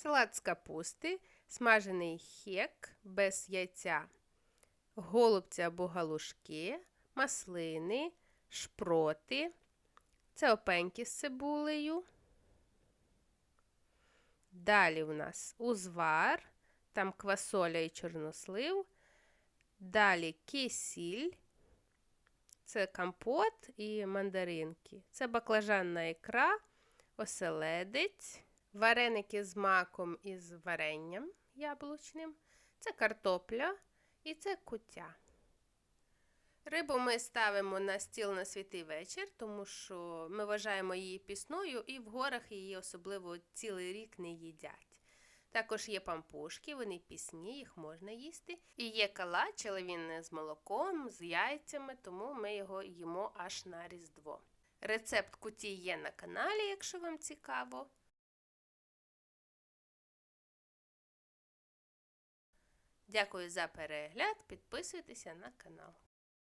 салат з капусти, смажений хек без яйця, голубці або галушки, маслини, шпроти. Це опеньки з цибулею. Далі у нас узвар, там квасоля і чорнослив. Далі кисіль. Це компот і мандаринки. Це баклажанна ікра, оселедець, вареники з маком і з варенням яблучним. Це картопля і це куття. Рибу ми ставимо на стіл на святий вечір, тому що ми вважаємо її пісною і в горах її особливо цілий рік не їдять. Також є пампушки, вони пісні, їх можна їсти. І є калач, але він з молоком, з яйцями, тому ми його їмо аж на Різдво. Рецепт куті є на каналі, якщо вам цікаво. Дякую за перегляд. Підписуйтеся на канал.